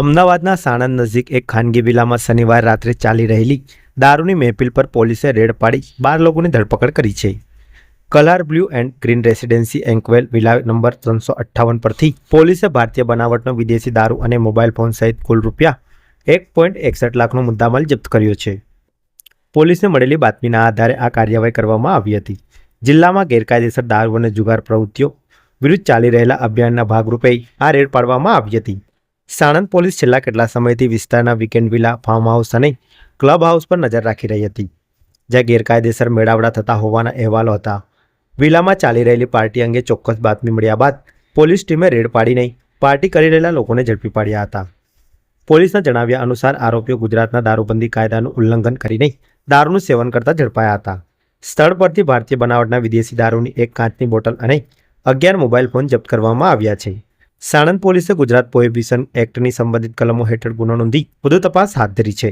અમદાવાદના સાણંદ નજીક એક ખાનગી વિલામાં શનિવાર રાત્રે ચાલી રહેલી દારૂની મહેફિલ પર પોલીસે રેડ પાડી બાર લોકોની ધરપકડ કરી છે. Colour blue and green residency enclave villa number ત્રણસો અઠ્ઠાવન પરથી પોલીસે ભારતીય બનાવટનો વિદેશી દારૂ અને મોબાઈલ ફોન સહિત કુલ રૂપિયા એક પોઈન્ટ એકસઠ લાખનો મુદ્દામાલ જપ્ત કર્યો છે. પોલીસને મળેલી બાતમીના આધારે આ કાર્યવાહી કરવામાં આવી હતી. જિલ્લામાં ગેરકાયદેસર દારૂ અને જુગાર પ્રવૃત્તિઓ વિરુદ્ધ ચાલી રહેલા અભિયાનના ભાગરૂપે આ રેડ પાડવામાં આવી હતી. સાણંદ પોલીસ છેલ્લા કેટલા સમયથી વિસ્તારના વીકેન્ડ વિલા ફાર્મ હાઉસ અને ક્લબ હાઉસ પર નજર રાખી રહી હતી. જ્યાં ગેરકાયદેસર મેળાવડા થતા હોવાના અહેવાલો હતા. વિલામાં ચાલી રહેલી પાર્ટી અંગે ચોક્કસ બાતમી મળ્યા બાદ પોલીસ ટીમે રેડ પાડીને પાર્ટી કરી રહેલા લોકોને ઝડપી પાડ્યા હતા. પોલીસના જણાવ્યા અનુસાર આરોપીઓ ગુજરાતના દારૂબંધી કાયદાનું ઉલ્લંઘન કરીને દારૂનું સેવન કરતા ઝડપાયા હતા. સ્થળ પરથી ભારતીય બનાવટના વિદેશી દારૂની એક કાચની બોટલ અને અગિયાર મોબાઈલ ફોન જપ્ત કરવામાં આવ્યા છે. સાણંદ પોલીસે ગુજરાત પ્રોહિબિશન એક્ટની સંબંધિત કલમો હેઠળ ગુનો નોંધી વધુ તપાસ હાથ ધરી છે.